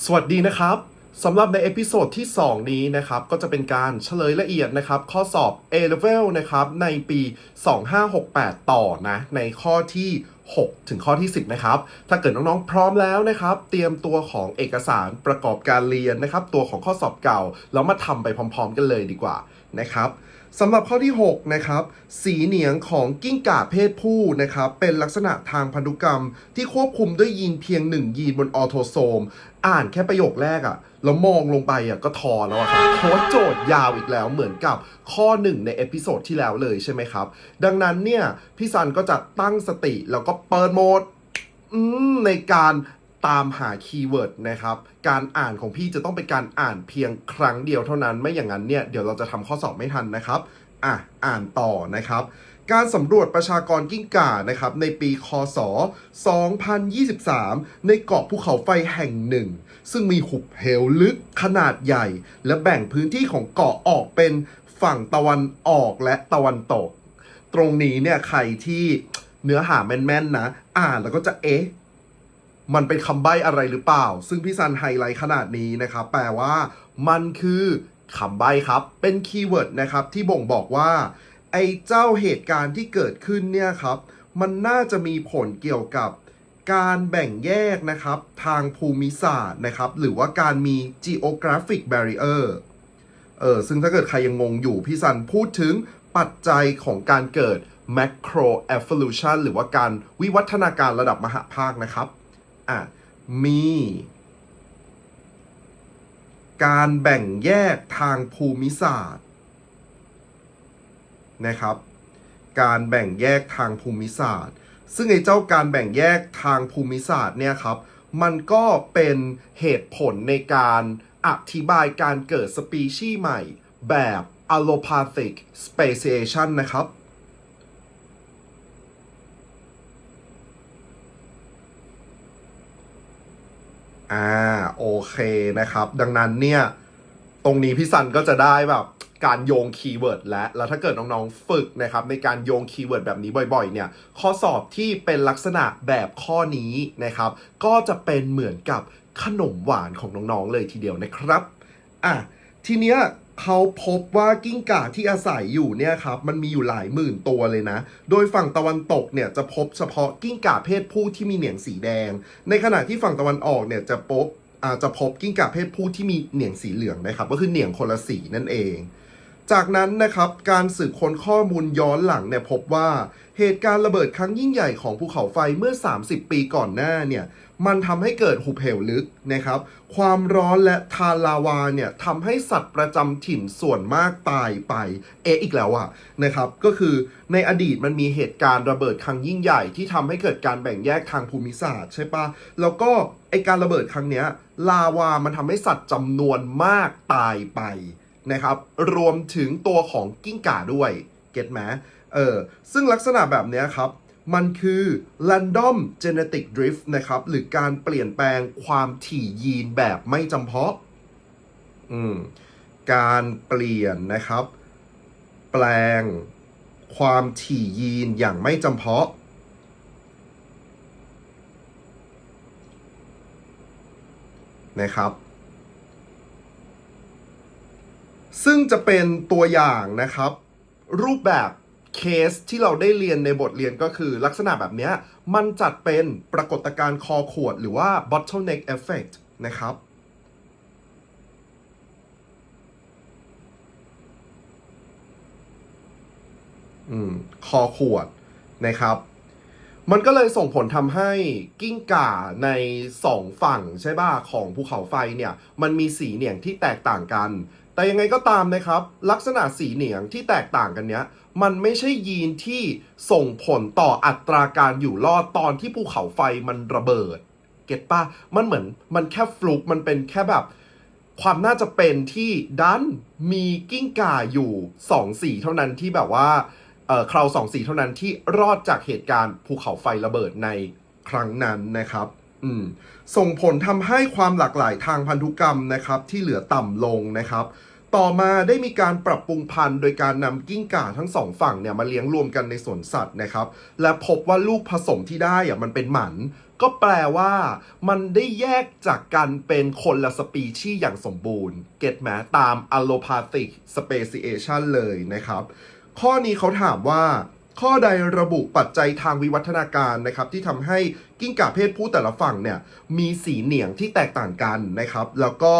สวัสดีนะครับสำหรับในเอพิโซดที่ 2 นี้นะครับก็จะเป็นการเฉลยละเอียดนะครับ ข้อสอบ A Level นะครับในปี 2568 ต่อนะในข้อที่ 6 ถึงข้อที่ 10 นะครับ ถ้าเกิดน้องๆพร้อมแล้วนะครับ เตรียมตัวของเอกสารประกอบการเรียนนะครับ ตัวของข้อสอบเก่า แล้วมาทำไปพร้อม ๆ กันเลยดีกว่านะครับ สำหรับข้อที่ 6 นะครับ สีเหนียงของกิ้งก่าเพศผู้นะครับ เป็นลักษณะทางพันธุกรรมที่ควบคุมด้วยยีนเพียง 1 ยีนบนออโทโซม อ่านแค่ประโยคแรกอะแล้วมองลงไปอะก็ทอแล้วอะครับเพราะว่าโจทย์ยาวอีกแล้วเหมือนกับข้อ 1 ในเอพิโซดที่แล้วเลยใช่ไหมครับ ดังนั้นเนี่ย พี่ซันก็จะตั้งสติแล้วก็เปิดโหมดในการ ตามหาคีย์เวิร์ดนะครับ การอ่านของพี่จะต้องเป็นการอ่านเพียงครั้งเดียวเท่านั้น ไม่อย่างนั้นเนี่ยเดี๋ยวเราจะทำข้อสอบไม่ทันนะครับ อะ อ่านต่อนะครับการสำรวจประชากรกิ้งก่านะครับในปีคศ 2023 ในเกาะภูเขาไฟแห่งหนึ่ง ซึ่งมีหุบเหวลึกขนาดใหญ่ และแบ่งพื้นที่ของเกาะออกเป็นฝั่งตะวันออกและตะวันตก ตรงนี้เนี่ยใครที่เนื้อหาแม่นๆนะ อ่านแล้วก็จะเอ๊ะ มันเป็นคำใบ้อะไรหรือเปล่า ซึ่งพี่ซันไฮไลท์ขนาดนี้นะครับ แปลว่ามันคือคำใบ้ครับ เป็นคีย์เวิร์ดนะครับที่บ่งบอกว่า ไอ้เจ้าเหตุการณ์ที่เกิดขึ้นเนี่ยครับ มันน่าจะมีผลเกี่ยวกับการแบ่งแยกนะครับ ทางภูมิศาสตร์นะครับ หรือว่าการมี geographic barrier เออซึ่งถ้าเกิดใครยังงงอยู่ พี่ซันพูดถึงปัจจัยของการเกิด macro evolution หรือว่าการวิวัฒนาการระดับมหาภาคนะครับ อะมี การแบ่งแยกทางภูมิศาสตร์นะครับ การแบ่งแยกทางภูมิศาสตร์ ซึ่งไอ้เจ้าการแบ่งแยกทางภูมิศาสตร์เนี่ยครับ มันก็เป็นเหตุผลในการอธิบายการเกิดสปีชีส์ใหม่แบบ allopathic speciation นะครับ อ่าโอเคนะครับ ดังนั้นเนี่ยตรงนี้พี่ซันก็จะได้แบบการโยงคีย์เวิร์ดและแล้วถ้าเกิดน้องๆฝึกนะครับในการโยงคีย์เวิร์ดแบบนี้บ่อยๆเนี่ยข้อสอบที่เป็นลักษณะแบบข้อนี้นะครับ ก็จะเป็นเหมือนกับขนมหวานของน้องๆเลยทีเดียวนะครับอะทีเนี้ย เขาพบว่ากิ้งก่าที่อาศัยอยู่เนี่ยครับมันมีอยู่หลายหมื่นตัวเลยนะ โดยฝั่งตะวันตกเนี่ยจะพบเฉพาะกิ้งก่าเพศผู้ที่มีเหนียงสีแดง ในขณะที่ฝั่งตะวันออกเนี่ยจะพบอาจะพบกิ้งก่าเพศผู้ที่มีเหนียงสีเหลืองนะครับ ก็คือเหนียงคนละสีนั่นเอง จากนั้นนะครับการสืบค้นข้อมูลย้อนหลังเนี่ยพบว่าเหตุการณ์ระเบิดครั้งยิ่งใหญ่ของภูเขาไฟเมื่อ 30 ปีก่อนหน้าเนี่ย มันทำให้เกิดหุบเหวลึกนะครับ ความร้อนและทานลาวาเนี่ยทำให้สัตว์ประจำถิ่นส่วนมากตายไป เอะอีกแล้วอะนะครับ ก็คือในอดีตมันมีเหตุการณ์ระเบิดครั้งยิ่งใหญ่ที่ทำให้เกิดการแบ่งแยกทางภูมิศาสตร์ใช่ปะแล้วก็ไอการระเบิดครั้งเนี้ยลาวามันทำให้สัตว์จำนวนมากตายไปนะครับ รวมถึงตัวของกิ้งก่าด้วย เก็ตไหมเออ ซึ่งลักษณะแบบเนี้ยครับ มันคือ random genetic drift นะครับ หรือการเปลี่ยนแปลงความถี่ยีนแบบไม่จำเพาะ อืม การเปลี่ยนนะครับ แปลงความถี่ยีนอย่างไม่จำเพาะ นะครับ ซึ่งจะเป็นตัวอย่างนะครับ รูปแบบ เคสที่เราได้เรียนในบทเรียนก็คือลักษณะแบบนี้มันจัดเป็นปรากฏการณ์คอขวดหรือว่า bottleneck effect นะครับ อืม คอขวดนะครับ มันก็เลยส่งผลทำให้กิ้งก่าในสองฝั่งใช่ป่ะของภูเขาไฟเนี่ย มันมีสีเหนียงที่แตกต่างกัน แต่ยังไงก็ตามนะครับ ลักษณะสีเหนียงที่แตกต่างกันเนี้ย มันไม่ใช่ยีนที่ส่งผลต่ออัตราการอยู่รอดตอนที่ภูเขาไฟมันระเบิด เก็ตป่ะมันเหมือนมันแค่ฟลุกมันเป็นแค่แบบ ความน่าจะเป็นที่ดันมีกิ้งก่าอยู่สองสีเท่านั้นที่แบบว่าเอ่อคราวสองสีเท่านั้นที่รอดจากเหตุการณ์ภูเขาไฟระเบิดในครั้งนั้นนะครับ ส่งผลทำให้ความหลากหลายทางพันธุกรรมนะครับ ที่เหลือต่ำลงนะครับ ต่อมาได้มีการปรับปรุงพันธุ์ โดยการนำกิ้งก่าทั้งสองฝั่งเนี่ยมาเลี้ยงรวมกันในสวนสัตว์นะครับ และพบว่าลูกผสมที่ได้อะมันเป็นหมัน ก็แปลว่ามันได้แยกจากกันเป็นคนละสปีชีส์อย่างสมบูรณ์ เก็ตไหมตาม allopathic speciation เลยนะครับ ข้อนี้เขาถามว่า ข้อใดระบุปัจจัยทางวิวัฒนาการนะครับที่ทำให้กิ้งก่าเพศผู้แต่ละฝั่งเนี่ยมีสีเหนียงที่แตกต่างกันนะครับ แล้วก็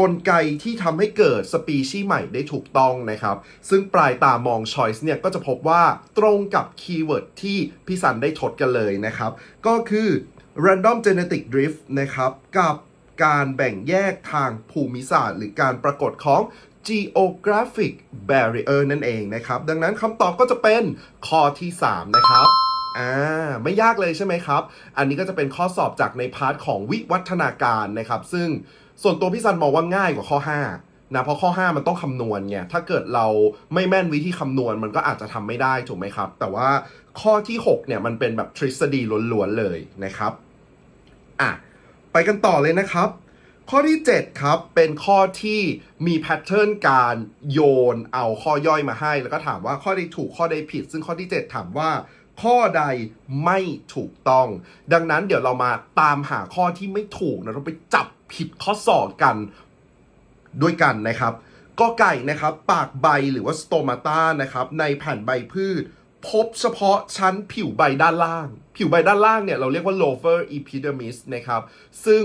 กลไกที่ทำให้เกิดสปีชีส์ใหม่ได้ถูกต้องนะครับ ซึ่งปลายตามอง choice เนี่ยก็จะพบว่าตรงกับคีย์เวิร์ดที่พี่สันได้ทดกันเลยนะครับ ก็คือ random genetic drift นะครับกับการแบ่งแยกทางภูมิศาสตร์ หรือการปรากฏของ geographic barrier นั่นเองนะครับ ดังนั้นคำตอบก็จะเป็นข้อที่ 3 นะครับอ่าไม่ยากเลยใช่ไหมครับ อันนี้ก็จะเป็นข้อสอบจากในพาร์ทของวิวัฒนาการนะครับ ซึ่งส่วนตัวพี่ซันมองว่าง่ายกว่าข้อ 5 นะเพราะข้อ 5 มันต้องคำนวณไงถ้าเกิดเราไม่แม่นวิธีคำนวณมันก็อาจจะทำไม่ได้ถูกไหมครับ แต่ว่าข้อที่ 6 เนี่ยมันเป็นแบบทฤษฎีล้วนๆเลยนะครับอะไปกันต่อเลยนะครับ ข้อที่ 7 ครับ เป็นข้อที่มีแพทเทิร์นการโยนเอาข้อย่อยมาให้ แล้วก็ถามว่าข้อใดถูกข้อใดผิด ซึ่งข้อที่ 7 ถามว่าข้อใดไม่ถูกต้อง ดังนั้นเดี๋ยวเรามาตามหาข้อที่ไม่ถูกนะเราไปจับผิดข้อสอบกันด้วยกันนะครับก็ไก่นะครับปากใบหรือว่าสโตมาตานะครับในแผ่นใบพืช พบเฉพาะชั้นผิวใบด้านล่าง ผิวใบด้านล่างเนี่ยเราเรียกว่า lower epidermis นะครับซึ่ง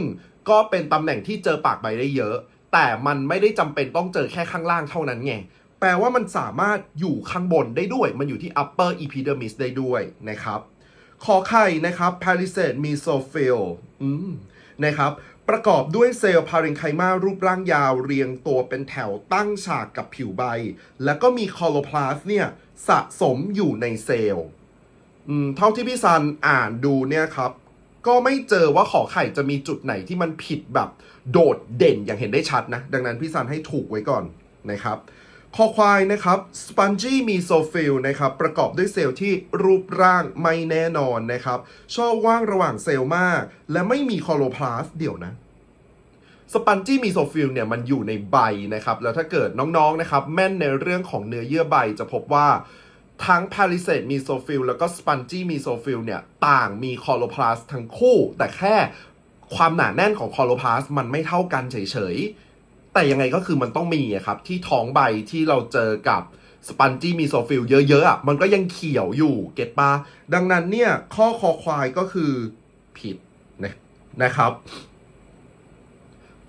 ก็เป็นตำแหน่งที่เจอปากใบได้เยอะ แต่มันไม่ได้จำเป็นต้องเจอแค่ข้างล่างเท่านั้นไง แปลว่ามันสามารถอยู่ข้างบนได้ด้วย มันอยู่ที่ upper epidermis ได้ด้วยนะครับขอไข่นะครับ palisade mesophil อืมนะครับ ประกอบด้วยเซลล์พาเรนไคมารูปร่างยาวเรียงตัวเป็นแถวตั้งฉากกับผิวใบ แล้วก็มีคอโลพลาสต์เนี่ยสะสมอยู่ในเซลล์เท่าที่พี่ซันอ่านดูเนี่ยครับ ก็ไม่เจอว่าขอไข่จะมีจุดไหนที่มันผิดแบบโดดเด่นอย่างเห็นได้ชัดนะ ดังนั้นพี่ซันให้ถูกไว้ก่อนนะครับคอควายนะครับ spongy mesophil นะครับประกอบด้วยเซลล์ที่รูปร่างไม่แน่นอนนะครับช่องว่างระหว่างเซลล์มาก และไม่มีคอโลพลาสเดี๋ยวนะสปันจี้มีโซฟิลเนี่ยมันอยู่ในใบนะครับแล้วถ้าเกิดน้องๆนะครับแม่นในเรื่องของเนื้อเยื่อใบจะพบว่า ทั้ง Palisade มีโซฟิลแล้วก็ Spongy มีโซฟิลเนี่ย ต่างมีคอโลพลาสทั้งคู่ แต่แค่ความหนาแน่นของคอโลพลาสมันไม่เท่ากันเฉยๆ แต่ยังไงก็คือมันต้องมีครับ ที่ท้องใบที่เราเจอกับสปันจี้มีโซฟิลเยอะๆอะมันก็ยังเขียวอยู่เก็ตปะดังนั้นเนี่ยข้อคอควายก็คือผิดนะนะครับ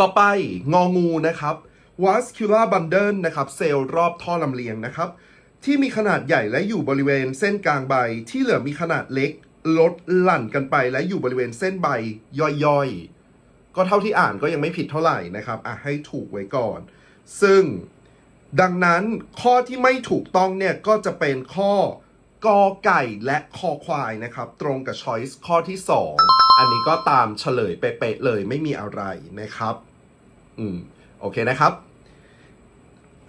ต่อไปงองูนะครับ vascular bundle นะครับ เซลล์รอบท่อลำเลียงนะครับ ที่มีขนาดใหญ่และอยู่บริเวณเส้นกลางใบ ที่เหลือมีขนาดเล็ก ลดหลั่นกันไปและอยู่บริเวณเส้นใบย่อยๆ ก็เท่าที่อ่านก็ยังไม่ผิดเท่าไหร่นะครับอะให้ถูกไว้ก่อน ซึ่งดังนั้นข้อที่ไม่ถูกต้องเนี่ยก็จะเป็นข้อกอไก่และคอควายนะครับ ตรงกับ choice ข้อที่ 2 อันนี้ก็ตามเฉลยเป๊ะๆเลยไม่มีอะไรนะครับ อืม โอเคนะครับ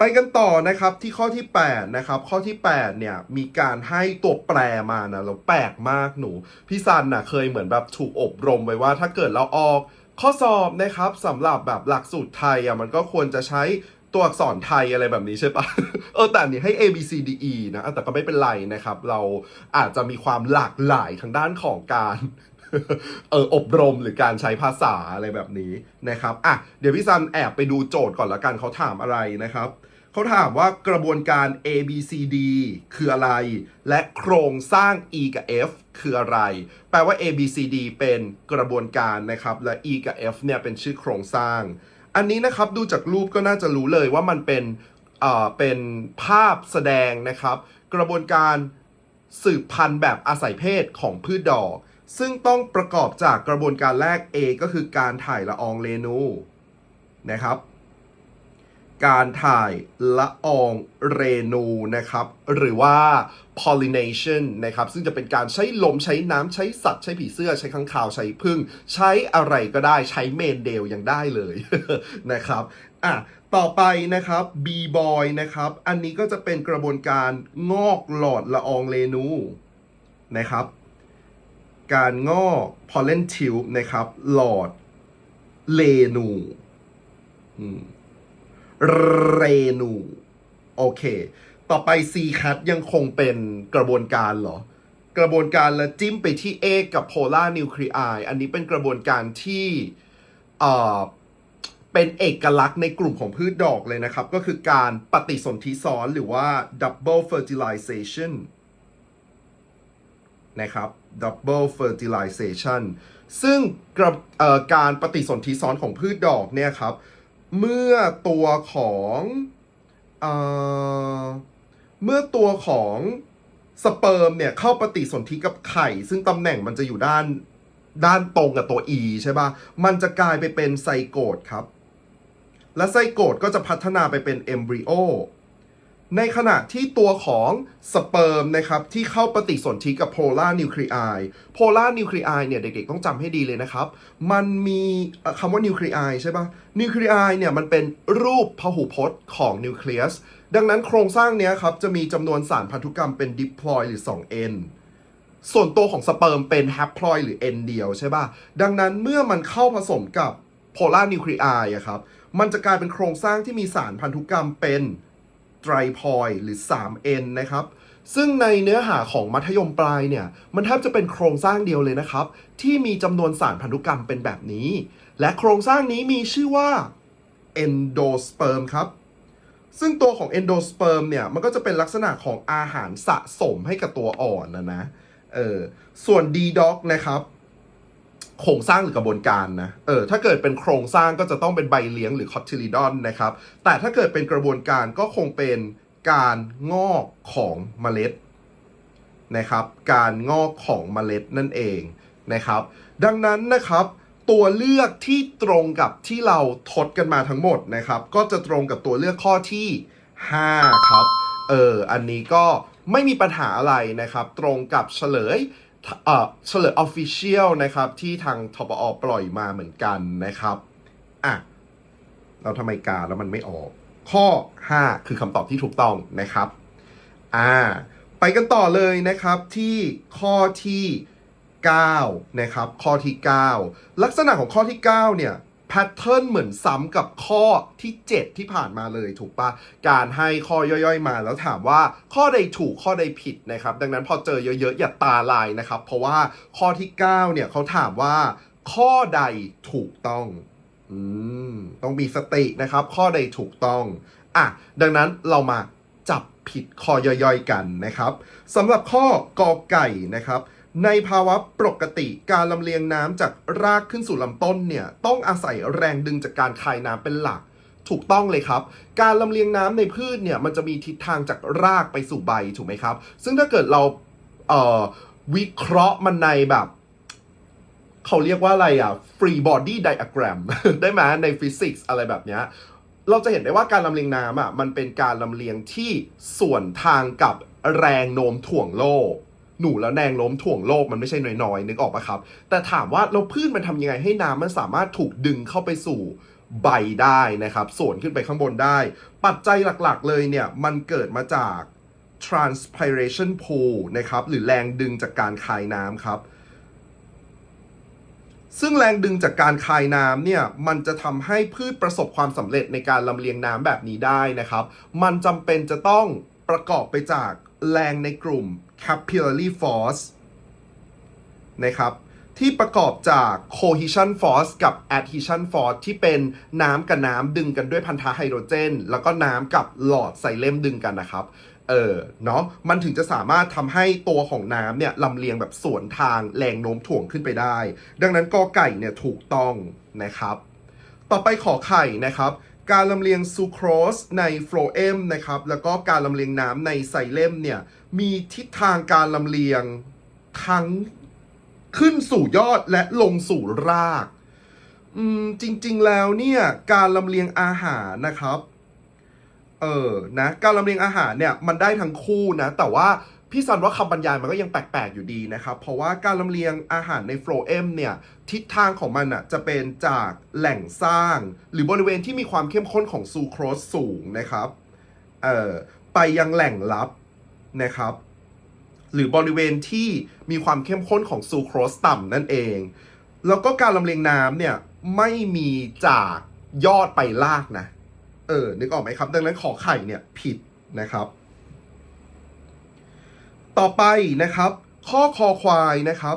ไปกันต่อนะครับที่ข้อที่ 8 นะครับ ข้อที่ 8 เนี่ย มีการให้ตัวแปรมานะเราแปลกมากหนู พี่ซันนะเคยเหมือนแบบถูกอบรมไว้ว่าถ้าเกิดเราออกข้อสอบนะครับสำหรับแบบหลักสูตรไทยอะมันก็ควรจะใช้ตัวอักษรไทยอะไรแบบนี้ใช่ปะเออแต่นนี้ให้ A B C D E นะแต่ก็ไม่เป็นไรนะครับ เราอาจจะมีความหลากหลายทางด้านของการเอออบรมหรือการใช้ภาษาอะไรแบบนี้นะครับอะเดี๋ยวพี่ซันแอบไปดูโจทย์ก่อนละกันเขาถามอะไรนะครับ เขาถามว่ากระบวนการ A B C D คืออะไร และโครงสร้าง E กับ F คืออะไร แปลว่า A B C D เป็นกระบวนการนะครับ และ E กับ F เนี่ยเป็นชื่อโครงสร้าง อันนี้นะครับดูจากรูปก็น่าจะรู้เลยว่ามันเป็นเอ่อเป็นภาพแสดงนะครับ กระบวนการสืบพันธุ์แบบอาศัยเพศของพืชดอก ซึ่งต้องประกอบจากกระบวนการแรก A ก็คือการถ่ายละอองเรนูนะครับ การถ่ายละอองเรนูนะครับ หรือว่า pollination นะครับ ซึ่งจะเป็นการใช้ลมใช้น้ำใช้สัตว์ใช้ผีเสื้อใช้ข้างคาวใช้พึ่ง ใช้อะไรก็ได้ใช้เมนเดลยังได้เลยนะครับอะต่อไปนะครับ B boy นะครับ อันนี้ก็จะเป็นกระบวนการงอกหลอดละอองเรนูนะครับ การงอก pollen tube นะครับ หลอดเรนูอืม เรนู โอเค ต่อไป C cat ยังคงเป็นกระบวนการเหรอ กระบวนการและจิ้มไปที่เอกกับโพลาร์นิวคลีไออันนี้เป็นกระบวนการที่เอ่อเป็นเอกลักษณ์ในกลุ่มของพืชดอกเลยนะครับ ก็คือการปฏิสนธิซ้อนหรือว่า double fertilization นะครับ double fertilization ซึ่งการปฏิสนธิซ้อนของพืชดอกเนี่ยครับ เมื่อตัวของเอ่อเมื่อตัวของสเปิร์มเนี่ยเข้าปฏิสนธิกับไข่ ซึ่งตำแหน่งมันจะอยู่ด้านด้านตรงกับตัว E ใช่ปะมันจะกลายไปเป็นไซโกดครับ และไซโกดก็จะพัฒนาไปเป็นเอมบริโอ ในขณะที่ตัวของสเปิร์มนะครับที่เข้าปฏิสนธิกับโพลาร์นิวคลีไอโพลาร์นิวคลีไอเนี่ยเด็กๆต้องจำให้ดีเลยนะครับ มันมีคำว่านิวคลีไอใช่ปะนิวคลีไอเนี่ยมันเป็นรูปพหุพจน์ของนิวเคลียสดังนั้นโครงสร้างเนี้ยครับจะมีจำนวนสารพันธุกรรมเป็นดิพลอยหรือ 2N ส่วนตัวของสเปิร์มเป็นแฮปพลอยหรือ N เดียวใช่ปะดังนั้นเมื่อมันเข้าผสมกับโพลาร์นิวคลีไออะครับมันจะกลายเป็นโครงสร้างที่มีสารพันธุกรรมเป็น ไตรพอยหรือ 3N นะครับ ซึ่งในเนื้อหาของมัธยมปลายเนี่ย มันแทบจะเป็นโครงสร้างเดียวเลยนะครับ ที่มีจำนวนสารพันธุกรรมเป็นแบบนี้ และโครงสร้างนี้มีชื่อว่า endosperm ครับ ซึ่งตัวของ endosperm เนี่ย มันก็จะเป็นลักษณะของอาหารสะสมให้กับตัวอ่อนนะนะเออส่วน d-dog นะครับ โครงสร้างหรือกระบวนการนะ เออ ถ้าเกิดเป็นโครงสร้างก็จะต้องเป็นใบเลี้ยงหรือ cotyledon นะครับ แต่ถ้าเกิดเป็นกระบวนการก็คงเป็นการงอกของเมล็ดนะครับ การงอกของเมล็ดนั่นเองนะครับ ดังนั้นนะครับ ตัวเลือกที่ตรงกับที่เราทดกันมาทั้งหมดนะครับ ก็จะตรงกับตัวเลือกข้อที่ 5 ครับ เออ อันนี้ก็ไม่มีปัญหาอะไรนะครับ ตรงกับเฉลย เอ่อเฉลย Official นะครับ ที่ทางทบอปล่อยมาเหมือนกันนะครับอะเราทำไมกาแล้วมันไม่ออก ข้อ 5 คือคำตอบที่ถูกต้องนะครับอ่าไปกันต่อเลยนะครับที่ข้อที่ 9 นะครับ ข้อที่ 9 ลักษณะของข้อที่ 9 เนี่ย แพทเทิร์นเหมือนซ้ำกับข้อที่ 7 ที่ผ่านมาเลยถูกปะการให้ข้อย่อยๆมาแล้วถามว่าข้อใดถูกข้อใดผิดนะครับ ดังนั้นพอเจอเยอะๆ อย่าตาลายนะครับ เพราะว่าข้อที่ 9 เนี่ยเขาถามว่า ข้อใดถูกต้องอืมต้องมีสตินะครับ ข้อใดถูกต้องอะดังนั้นเรามาจับผิดข้อย่อยๆกันนะครับสำหรับข้อกอไก่นะครับ ในภาวะปกติการลำเลียงน้ำจากรากขึ้นสู่ลำต้นเนี่ยต้องอาศัยแรงดึงจากการคายน้ำเป็นหลัก ถูกต้องเลยครับ การลำเลียงน้ำในพืชเนี่ยมันจะมีทิศทางจากรากไปสู่ใบถูกไหมครับ ซึ่งถ้าเกิดเราเวิเคราะห์มันในแบบ เขาเรียกว่าอะไรอะ free body diagram ได้ไหมในฟิสิกส์อะไรแบบเนี้ยเราจะเห็นได้ว่าการลำเลียงน้ำอะมันเป็นการลำเลียงที่ส่วนทางกับแรงโน้มถ่วงโลก หนูแล้วแรงโน้มถ่วงโลกมันไม่ใช่น้อยๆนึกออกปะครับ แต่ถามว่าเราพืชมันทำยังไงให้น้ำมันสามารถถูกดึงเข้าไปสู่ใบได้นะครับส่วนขึ้นไปข้างบนได้ ปัจจัยหลักๆเลยเนี่ย มันเกิดมาจาก transpiration pull นะครับ หรือแรงดึงจากการคายน้ำครับ ซึ่งแรงดึงจากการคายน้ำเนี่ย มันจะทำให้พืชประสบความสำเร็จในการลำเลียงน้ำแบบนี้ได้นะครับ มันจำเป็นจะต้องประกอบไปจาก แรงในกลุ่ม capillary force นะครับที่ประกอบจาก cohesion force กับ adhesion force ที่เป็นน้ำกับน้ำดึงกันด้วยพันธะไฮโดรเจน แล้วก็น้ำกับหลอดไซเลมดึงกันนะครับ เออเนาะมันถึงจะสามารถทำให้ตัวของน้ำเนี่ยลำเลียงแบบสวนทางแรงโน้มถ่วงขึ้นไปได้ ดังนั้นกอไก่เนี่ยถูกต้องนะครับ ต่อไปขอไข่นะครับ การลำเลียงซูโครสในโฟลเอมนะครับแล้วก็การลำเลียงน้ำในไซเลมเนี่ยมีทิศทางการลำเลียงทั้งขึ้นสู่ยอดและลงสู่รากอืมจริงๆแล้วเนี่ยการลำเลียงอาหารนะครับเออนะการลำเลียงอาหารเนี่ยมันได้ทั้งคู่นะแต่ว่า พี่ซันว่าคำบรรยายมันก็ยังแปลกๆอยู่ดีนะครับ เพราะว่าการลำเลียงอาหารในโฟลเอมเนี่ยทิศทางของมันอะจะเป็นจากแหล่งสร้าง หรือบริเวณที่มีความเข้มข้นของซูโครสสูงนะครับเอ่อไปยังแหล่งลับนะครับ หรือบริเวณที่มีความเข้มข้นของซูโครสต่ำนั่นเอง แล้วก็การลำเลียงน้ำเนี่ยไม่มีจากยอดไปลากนะ เออนึกออกไหมครับ ดังนั้นขอไข่เนี่ยผิดนะครับ ต่อไปนะครับ ข้อคอควายนะครับ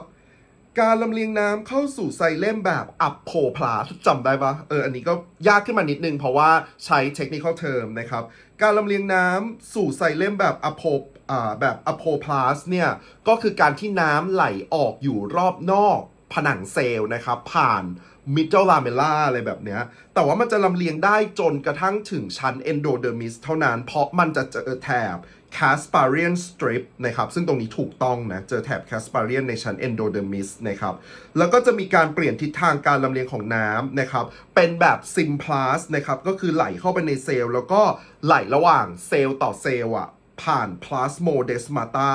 การลำเลียงน้ำเข้าสู่ไซเลมแบบอัพโพพลาสจำได้ปะเอออันนี้ก็ยากขึ้นมานิดนึงเพราะว่าใช้เทคนิค l term นะครับ การลำเลียงน้ำสู่ไซเลมแบบอัพโพอ่แบบอัพโพพลาสเนี่ย ก็คือการที่น้ำไหลออกอยู่รอบนอกผนังเซลล์นะครับ ผ่านมิดเดิลลาเมล่าอะไรแบบเนี้ย แต่ว่ามันจะลำเลียงได้จนกระทั่งถึงชั้นเอนโดเดอร์มิสเท่านั้น เพราะมันจะเจอแถบ Casparian strip นะครับ ซึ่งตรงนี้ถูกต้องนะ เจอแถบ Casparian ในชั้น endodermis นะครับ แล้วก็จะมีการเปลี่ยนทิศทางการลำเลียงของน้ำนะครับ เป็นแบบ Simplas นะครับ ก็คือไหลเข้าไปในเซลล์ แล้วก็ไหลระหว่างเซลล์ต่อเซลล์อะ ผ่าน plasmodesmata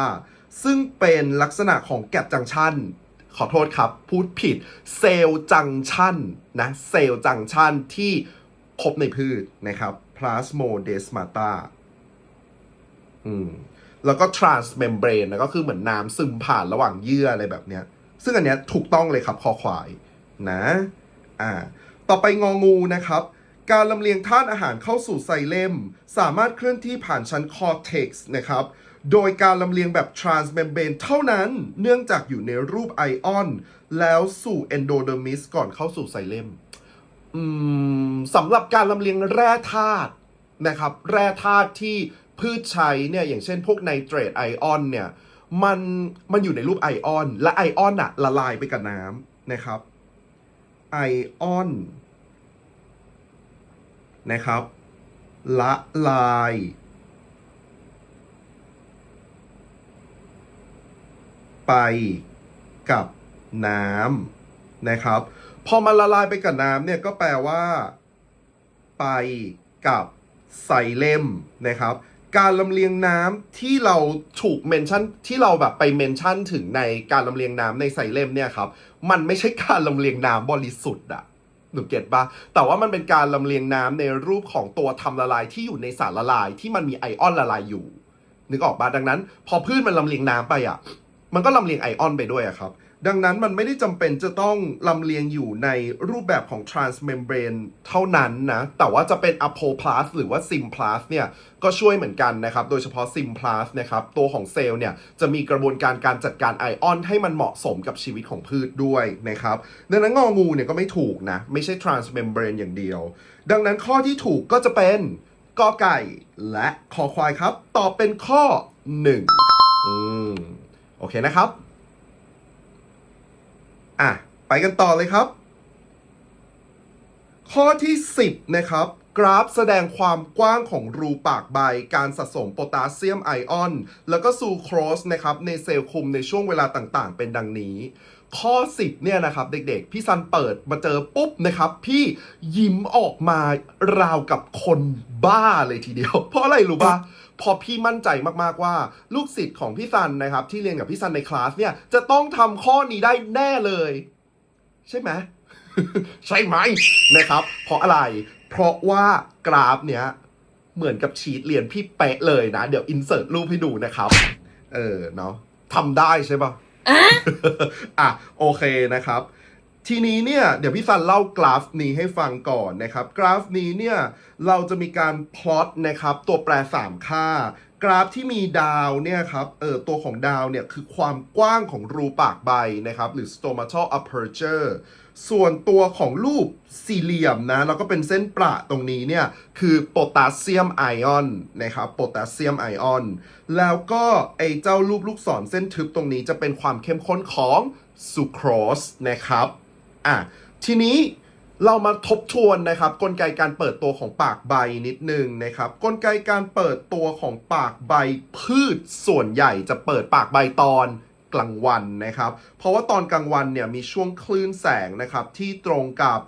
ซึ่งเป็นลักษณะของแก p จังชันขอโทษครับ พูดผิด เซลล์จังชันนะเซลล์จังชันที่พบในพืชนะครับ plasmodesmata อืมแล้วก็ transmembrane นะก็คือเหมือนน้ำซึมผ่านระหว่างเยื่ออะไรแบบเนี้ย ซึ่งอันเนี้ยถูกต้องเลยครับคอควายนะ อ่า ต่อไปงองูนะครับ การลำเลียงธาตุอาหารเข้าสู่ไซเลมสามารถเคลื่อนที่ผ่านชั้นคอเท็กซ์นะครับ โดยการลำเลียงแบบ transmembrane เท่านั้น เนื่องจากอยู่ในรูปไอออน แล้วสู่เอนโดเดอร์มิสก่อนเข้าสู่ไซเลมอืมสำหรับการลำเลียงแร่ธาตุนะครับ แร่ธาตุที่ พืชใช้เนี่ยอย่างเช่นพวกไนเตรตไอออนเนี่ยมันมันอยู่ในรูปไอออน และไอออนอะละลายไปกับน้ำนะครับไอออนนะครับ ละลาย ไปกับน้ำนะครับ พอมันละลายไปกับน้ำเนี่ยก็แปลว่า ไปกับไซเลมนะครับ การลำเลียงน้ำที่เราถูกเมนชั่นที่เราแบบไปเมนชั่นถึงในการลำเลียงน้ำในไซเลมเนี่ยครับมันไม่ใช่การลำเลียงน้ำบริสุทธิ์อะหนูเก็ตปะแต่ว่ามันเป็นการลำเลียงน้ำในรูปของตัวทำละลายที่อยู่ในสารละลายที่มันมีไอออนละลายอยู่นึกออกปะดังนั้น พอพืชมันลำเลียงน้ำไปอะมันก็ลำเลียงไอออนไปด้วยอะครับ ดังนั้นมันไม่ได้จำเป็นจะต้องลำเลียงอยู่ในรูปแบบของ transmembrane เท่านั้นนะ แต่ว่าจะเป็น apoplast หรือว่า simplast เนี่ย ก็ช่วยเหมือนกันนะครับ โดยเฉพาะ simplast นะครับ ตัวของเซลล์เนี่ย จะมีกระบวนการการจัดการไอออนให้มันเหมาะสมกับชีวิตของพืชด้วยนะครับ ดังนั้นงองูเนี่ยก็ไม่ถูกนะ ไม่ใช่ transmembrane อย่างเดียว ดังนั้นข้อที่ถูกก็จะเป็นกอไก่และคอควายครับ ตอบเป็นข้อ 1 อืม โอเคนะครับ อะ ไปกันต่อเลยครับ ข้อที่ 10 นะครับ กราฟแสดงความกว้างของรูปากใบ การสะสมโพแทสเซียมไอออน แล้วก็ซูโครสนะครับ ในเซลล์คุมในช่วงเวลาต่างๆ เป็นดังนี้ ข้อ 10 เนี่ยนะครับ เด็กๆ พี่ซันเปิดมาเจอปุ๊บนะครับ พี่ยิ้มออกมาราวกับคนบ้าเลยทีเดียว เพราะอะไรรู้ปะ พอพี่มั่นใจมากๆว่า ลูกศิษย์ของพี่ซันนะครับ ที่เรียนกับพี่ซันในคลาสเนี่ย จะต้องทำข้อนี้ได้แน่เลย ใช่ไหมใช่ไหมนะครับ เพราะอะไร เพราะว่ากราฟเนี้ยเหมือนกับชีตเรียนพี่เป๊ะเลยนะ เดี๋ยวอินเสิร์ตรูปให้ดูนะครับ เออเนาะทำได้ใช่ปะอะโอเคนะครับ ทีนี้เนี่ยเดี๋ยวพี่ซันเล่ากราฟนี้ให้ฟังก่อนนะครับ กราฟนี้เนี่ยเราจะมีการพลอตนะครับตัวแปร 3 ค่า กราฟที่มีดาวเนี่ยครับเออตัวของดาวเนี่ยคือความกว้างของรูปากใบนะครับ หรือ stomatal aperture ส่วนตัวของรูปสี่เหลี่ยมนะ แล้วก็เป็นเส้นประตรงนี้เนี่ย คือโพแทสเซียมไอออนนะครับโพแทสเซียมไอออนแล้วก็ไอเจ้ารูปลูกศรเส้นทึบตรงนี้จะเป็นความเข้มข้นของซูโครสนะครับ อะทีนี้เรามาทบทวนนะครับ กลไกการเปิดตัวของปากใบนิดนึงนะครับ กลไกการเปิดตัวของปากใบพืชส่วนใหญ่จะเปิดปากใบตอนกลางวันนะครับ เพราะว่าตอนกลางวันเนี่ยมีช่วงคลื่นแสงนะครับที่ตรงกับ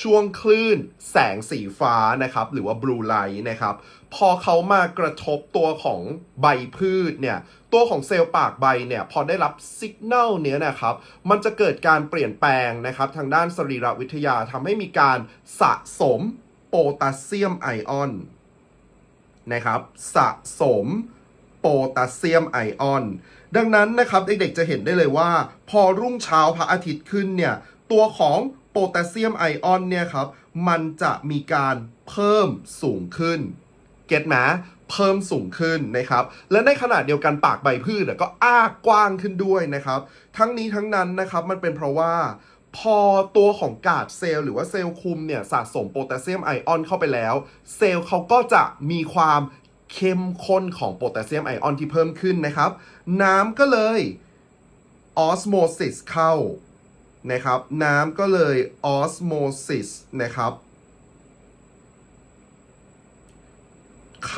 ช่วงคลื่นแสงสีฟ้านะครับ หรือว่าบลูไลท์นะครับ พอเขามากระทบตัวของใบพืชเนี่ย ตัวของเซลล์ปากใบเนี่ย พอได้รับสัญญาณเนี้ยนะครับ มันจะเกิดการเปลี่ยนแปลงนะครับ ทางด้านสรีรวิทยาทำให้มีการสะสมโพแทสเซียมไอออนนะครับ สะสมโพแทสเซียมไอออน ดังนั้นนะครับเด็กๆจะเห็นได้เลยว่า พอรุ่งเช้าพระอาทิตย์ขึ้นเนี่ย ตัวของโพแทสเซียมไอออนเนี่ยครับ มันจะมีการเพิ่มสูงขึ้น เก็ตไหมเพิ่มสูงขึ้นนะครับ และในขณะเดียวกันปากใบพืชก็อ้ากว้างขึ้นด้วยนะครับ ทั้งนี้ทั้งนั้นนะครับมันเป็นเพราะว่าพอตัวของกาดเซลล์หรือว่าเซลล์คุมเนี่ยสะสมโพแทสเซียมไอออนเข้าไปแล้ว เซลล์เขาก็จะมีความเข้มข้นของโพแทสเซียมไอออนที่เพิ่มขึ้นนะครับ น้ำก็เลยออสโมซิสเข้านะครับ น้ำก็เลยออสโมซิสนะครับ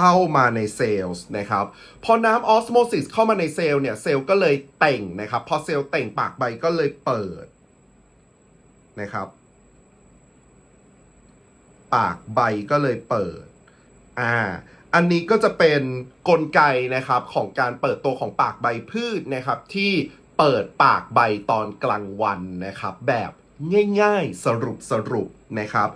เข้ามาในเซลล์นะครับ พอน้ำออสโมซิสเข้ามาในเซลล์เนี่ยเซลล์ก็เลยเต่งนะครับ พอเซลล์เต่งปากใบก็เลยเปิดนะครับ ปากใบก็เลยเปิด อ่า อันนี้ก็จะเป็นกลไกนะครับของการเปิดตัวของปากใบพืชนะครับที่เปิดปากใบตอนกลางวันนะครับ แบบ ง่ายๆ สรุปสรุปนะครับ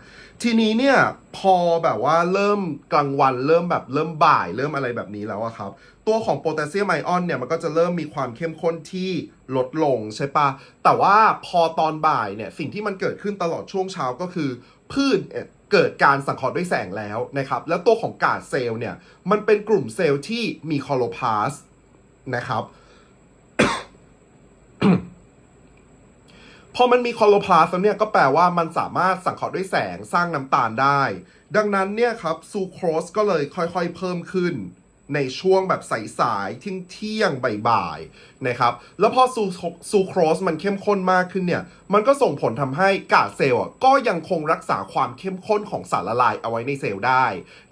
ทีนี้เนี่ยพอแบบว่าเริ่มกลางวันเริ่มแบบเริ่มบ่ายเริ่มอะไรแบบนี้แล้วอะครับ ตัวของโพแทสเซียมไอออนเนี่ยมันก็จะเริ่มมีความเข้มข้นที่ลดลงใช่ปะแต่ว่าพอตอนบ่ายเนี่ยสิ่งที่มันเกิดขึ้นตลอดช่วงเช้าก็คือ พืชเนี่ยเกิดการสังเคราะห์ด้วยแสงแล้วนะครับ แล้วตัวของกาดเซลล์เนี่ยมันเป็นกลุ่มเซลล์ที่มีคอโลพาสนะครับ พอมันมีคลอโลพลาสเนี่ยก็แปลว่ามันสามารถสังเคราะห์ด้วยแสงสร้างน้ำตาลได้ ดังนั้นเนี่ยครับซูโครสก็เลยค่อยๆเพิ่มขึ้น ในช่วงแบบสายๆเที่ยงเที่ยงบ่ายๆนะครับ แล้วพอซูซูโครสมันเข้มข้นมากขึ้นเนี่ย มันก็ส่งผลทำให้กาดเซลล์ก็ยังคงรักษาความเข้มข้นของสารละลายเอาไว้ในเซลล์ได้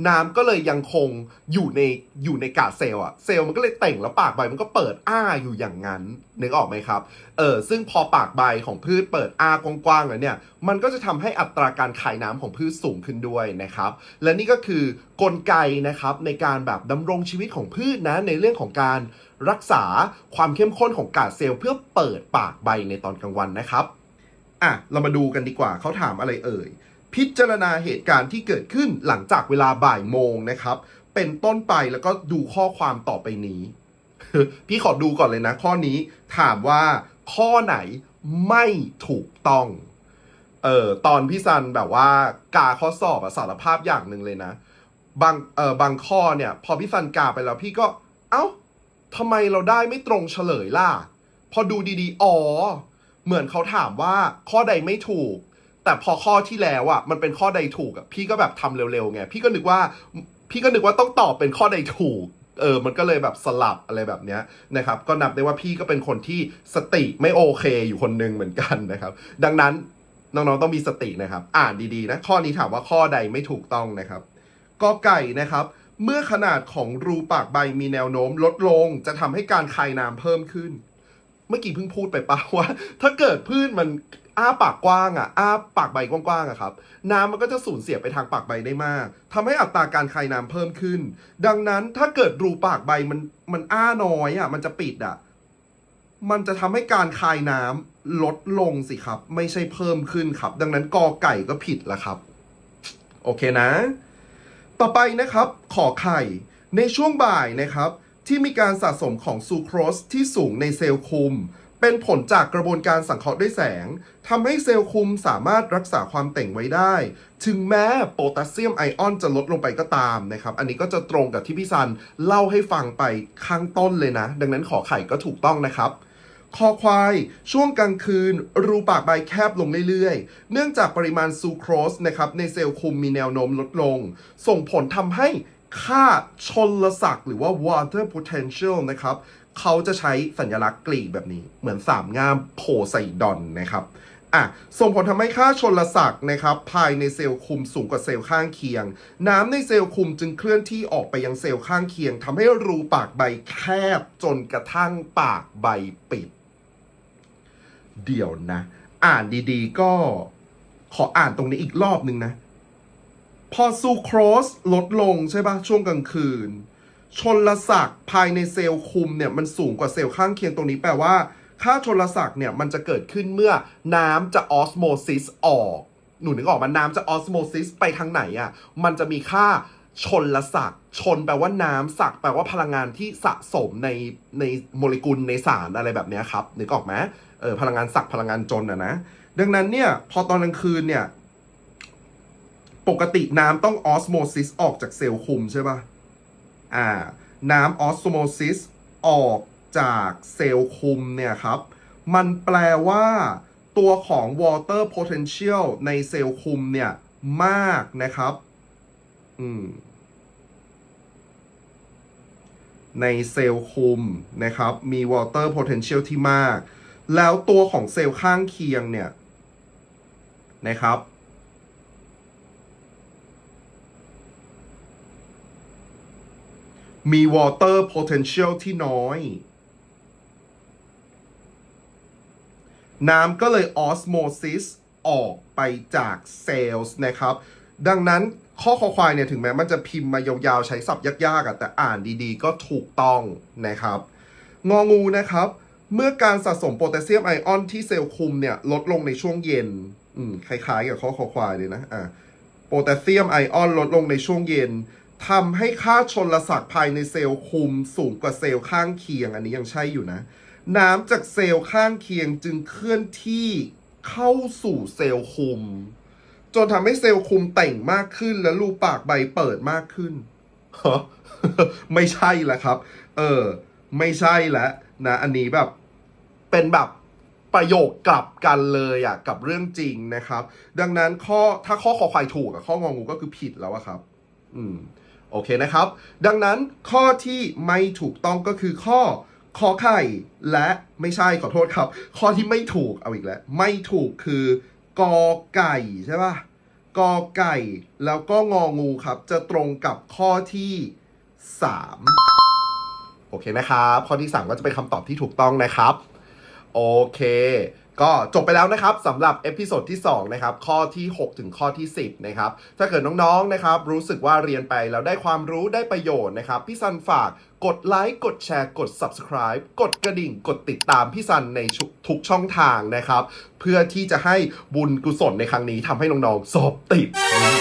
น้ำก็เลยยังคงอยู่ในอยู่ในกาดเซลล์อะเซลล์มันก็เลยเต่งแล้วปากใบมันก็เปิดอ้าอยู่อย่างนั้นนึกออกไหมครับ เออซึ่งพอปากใบของพืชเปิดอ้ากว้างๆแล้วเนี่ย มันก็จะทำให้อัตราการคายน้ำของพืชสูงขึ้นด้วยนะครับ และนี่ก็คือกลไกนะครับในการแบบดำรงชีวิตของพืชนะในเรื่องของการรักษาความเข้มข้นของกาดเซลล์เพื่อเปิดปากใบในตอนกลางวันนะครับอะเรามาดูกันดีกว่าเขาถามอะไรเอ่ย พิจารณาเหตุการณ์ที่เกิดขึ้นหลังจากเวลาบ่ายโมงนะครับ เป็นต้นไปแล้วก็ดูข้อความต่อไปนี้ พี่ขอดูก่อนเลยนะ ข้อนี้ถามว่าข้อไหนไม่ถูกต้อง เออตอนพี่ซันแบบว่ากาข้อสอบอะสารภาพอย่างหนึ่งเลยนะ บางเออบางข้อเนี่ย พอพี่ซันกาไปแล้วพี่ก็ เอ้าทำไมเราได้ไม่ตรงเฉลยล่ะ พอดูดีๆ อ๋อ เหมือนเขาถามว่าข้อใดไม่ถูก แต่พอข้อที่แล้วอะมันเป็นข้อใดถูกอะพี่ก็แบบทำเร็วๆไงพี่ก็นึกว่า พี่ก็นึกว่าต้องตอบเป็นข้อใดถูก เออ มันก็เลยแบบสลับอะไรแบบเนี้ยนะครับ ก็นับได้ว่าพี่ก็เป็นคนที่สติไม่โอเคอยู่คนหนึ่งเหมือนกันนะครับ ดังนั้นน้องๆต้องมีสตินะครับ อ่านดีๆนะ ข้อนี้ถามว่าข้อใดไม่ถูกต้องนะครับกอไก่นะครับ เมื่อขนาดของรูปากใบมีแนวโน้มลดลง จะทำให้การคายน้ำเพิ่มขึ้น เมื่อกี้เพิ่งพูดไปปะว่า ถ้าเกิดพืชมัน อ้าปากกว้างอะอ้าปากใบกว้างๆอะครับ น้ำมันก็จะสูญเสียไปทางปากใบได้มากทำให้อัตราการคายน้ำเพิ่มขึ้น ดังนั้นถ้าเกิดรูปากใบมันมันอ้าน้อยอะมันจะปิดอะ มันจะทำให้การคายน้ำลดลงสิครับ ไม่ใช่เพิ่มขึ้นครับ ดังนั้นกอไก่ก็ผิดละครับ โอเคนะ ต่อไปนะครับ ขอไข่ในช่วงบ่ายนะครับ ที่มีการสะสมของซูโครสที่สูงในเซลล์คุม เป็นผลจากกระบวนการสังเคราะห์ด้วยแสงทำให้เซลล์คุมสามารถรักษาความเต่งไว้ได้ ถึงแม้โพแทสเซียมไอออนจะลดลงไปก็ตามนะครับ อันนี้ก็จะตรงกับที่พี่ซันเล่าให้ฟังไปข้างต้นเลยนะ ดังนั้นขอไข่ก็ถูกต้องนะครับคอควาย ช่วงกลางคืน รูปากใบแคบลงเรื่อยๆ เนื่องจากปริมาณซูโครสนะครับในเซลล์คุมมีแนวโน้มลดลง ส่งผลทำให้ค่าชนลศักหรือว่า water potential นะครับ เขาจะใช้สัญลักษณ์กรีกแบบนี้ เหมือนสามงามโพไซดอนนะครับอะส่งผลทำให้ค่าชนลศักดิ์นะครับ ภายในเซลล์คุมสูงกว่าเซลล์ข้างเคียง น้ำในเซลล์คุมจึงเคลื่อนที่ออกไปยังเซลล์ข้างเคียงทำให้รูปากใบแคบจนกระทั่งปากใบปิด เดี๋ยวนะ อ่านดีๆ ก็ขออ่านตรงนี้อีกรอบนึงนะ พอซูโครสลดลงใช่ปะช่วงกลางคืน ชนลศักดิ์ภายในเซลล์คุมเนี่ยมันสูงกว่าเซลล์ข้างเคียงตรงนี้แปลว่า ค่าชนลศักดิ์เนี่ยมันจะเกิดขึ้นเมื่อน้ำจะออสโมซิสออก หนูนึกออกมาน้ำจะออสโมซิสไปทางไหนอะ่ะมันจะมีค่าชนละศักดิ์ชนแปลว่าน้ำศักดิ์แปลว่าพลังงานที่สะสมในในโมเลกุลในสารอะไรแบบนี้ครับนึกออกไหมเออพลังงานศักดิ์พลังงานจนอะนะดังนั้นเนี่ยพอตอนกลางคืนเนี่ยปกติน้ำต้องออสโมซิสออกจากเซลล์คุมใช่ปะอ่า น้ำออสโมซิสออกจากเซลล์คุมเนี่ยครับ มันแปลว่าตัวของ water potential ในเซลล์คุมเนี่ย มากนะครับ อืม ในเซลล์คุมนะครับ มี water potential ที่มาก แล้วตัวของเซลล์ข้างเคียงเนี่ยนะครับ มี water potential ที่น้อย น้ำก็เลย osmosis ออกไปจากเซลล์นะครับ ดังนั้นข้อคอควายเนี่ยถึงแม้มันจะพิมพ์มายาวๆ ใช้ศัพท์ยากๆอะแต่อ่านดีๆ ก็ถูกต้องนะครับ งองูนะครับ เมื่อการสะสมโพแทสเซียมไอออนที่เซลล์คุมเนี่ยลดลงในช่วงเย็น อืมคล้ายๆ กับข้อคอควายเลยนะ อะโพแทสเซียมไอออนลดลงในช่วงเย็น ทำให้ค่าชนละศักภายในเซลล์คุมสูงกว่าเซลล์ข้างเคียง อันนี้ยังใช่อยู่นะ น้ำจากเซลล์ข้างเคียงจึงเคลื่อนที่เข้าสู่เซลล์คุม จนทำให้เซลล์คุมแต่งมากขึ้น และรูปากใบเปิดมากขึ้นฮะไม่ใช่ละครับ เออ ไม่ใช่แล้วนะ อันนี้แบบเป็นแบบประโยคกลับกันเลยอะกับเรื่องจริงนะครับ ดังนั้นข้อถ้าข้อคอควายถูกอะข้ององูก็คือผิดแล้วอะครับ อืม โอเคนะครับ ดังนั้นข้อที่ไม่ถูกต้องก็คือข้อขอไข่และไม่ใช่ขอโทษครับ ข้อที่ไม่ถูกเอาอีกแล้ว ไม่ถูกคือกอไก่ใช่ป่ะกอไก่แล้วก็งองูครับ จะตรงกับข้อที่สามโอเคนะครับ ข้อที่สามก็จะเป็นคำตอบที่ถูกต้องนะครับ โอเค ก็จบไปแล้วนะครับสำหรับเอพิโซดที่2นะครับข้อที่ 6 ถึงข้อที่ 10นะครับถ้าเกิดน้องๆนะครับรู้สึกว่าเรียนไปแล้วได้ความรู้ได้ประโยชน์นะครับพี่ซันฝากกดไลค์กดแชร์กด Subscribe กดกระดิ่ง กดติดตามพี่ซันในทุกช่องทางนะครับ เพื่อที่จะให้บุญกุศลในครั้งนี้ทำให้น้องๆสอบติด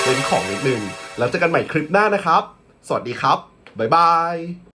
เป็นของนิดนึง แล้วเจอกันใหม่คลิปหน้านะครับ สวัสดีครับ บ๊ายบาย